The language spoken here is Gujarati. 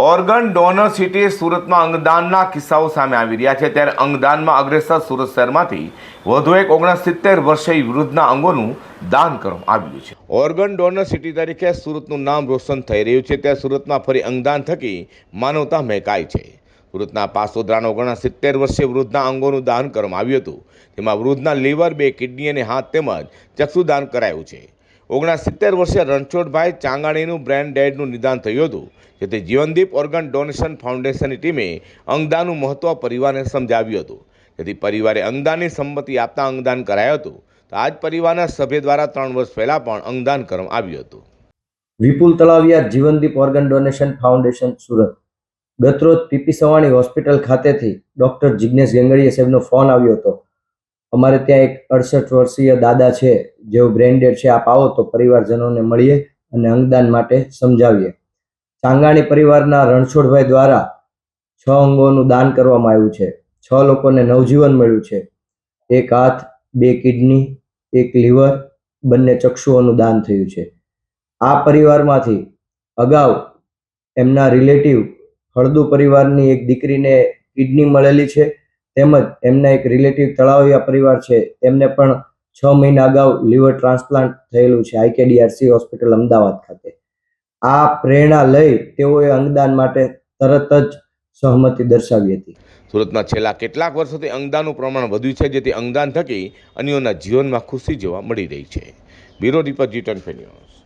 ઓર્ગન ડોનર સિટી સુરતમાં અંગદાનના કિસ્સાઓ સામે આવી રહ્યા છે. ત્યારે અંગદાનમાં અગ્રેસર સુરત શહેરમાંથી વધુ એક ઓગણસિત્તેર વર્ષીય વૃદ્ધના અંગોનું દાન કરવામાં આવ્યું છે. ઓર્ગન ડોનર સિટી તરીકે સુરતનું નામ રોશન થઈ રહ્યું છે. ત્યાં સુરતમાં ફરી અંગદાન થકી માનવતા મહેકાય છે. સુરતના પાસોદરાના ઓગણસિત્તેર વર્ષીય વૃદ્ધના અંગોનું દાન કરવામાં આવ્યું હતું. તેમાં વૃદ્ધના લીવર, બે કિડની અને હાથ તેમજ ચક્ષુદાન કરાયું છે. ઓગણસિત્તેર વર્ષીય રણછોડભાઈ ચાંગાણીનું બ્રેન ડેડનું નિદાન થયું હતું, જેથી જીવનદીપ ઓર્ગન ડોનેશન ફાઉન્ડેશનની ટીમે અંગદાનનું મહત્વ પરિવારને સમજાવ્યું હતું. જેથી પરિવારે અંગદાનની સંમતિ આપતા અંગદાન કરાયું હતું. તો આજ પરિવારના સભ્ય દ્વારા ત્રણ વર્ષ પહેલાં પણ અંગદાન કરવામાં આવ્યું હતું. Vipul Talaviya Jivandeep organ donation foundation, Surat. ગતરોજ પીપી સવાણી હોસ્પિટલ ખાતેથી ડૉક્ટર જિજ્ઞેશ ગેંગડીએ સાહેબનો ફોન આવ્યો હતો. અમારે ત્યાં એક અડસઠ વર્ષીય દાદા છે, જેઓ બ્રેન્ડેડ છે. આપ આવો તો પરિવારજનોને મળીએ અને અંગદાન માટે સમજાવીએ. ચાંગાણી પરિવારના રણછોડભાઈ દ્વારા છ અંગોનું દાન કરવામાં આવ્યું છે. છ લોકોને નવજીવન મળ્યું છે. એક હાથ, બે કિડની, એક લીવર, બંને ચક્ષુઓનું દાન થયું છે. આ પરિવારમાંથી અગાઉ એમના રિલેટિવ હળદુ પરિવારની એક દીકરીને કિડની મળેલી છે. તેમજ એમના એક રિલેટિવ તળાવિયા પરિવાર છે. તેમને પણ છ મહિના અગાઉ લીવર ટ્રાન્સપ્લાન્ટ થયેલું છે. આઈકેડીઆરસી હોસ્પિટલ અમદાવાદ ખાતે. આ પ્રેરણા લઈ તેઓએ અંગદાન માટે તરત જ સહમતિ દર્શાવી હતી. સુરતમાં છેલ્લા કેટલાક વર્ષોથી અંગદાનનું પ્રમાણ વધ્યું છે, જેથી અંગદાન થકી અન્યોના જીવનમાં ખુશી જોવા મળી રહી છે. બ્યુરો રિપોર્ટ જી ટેન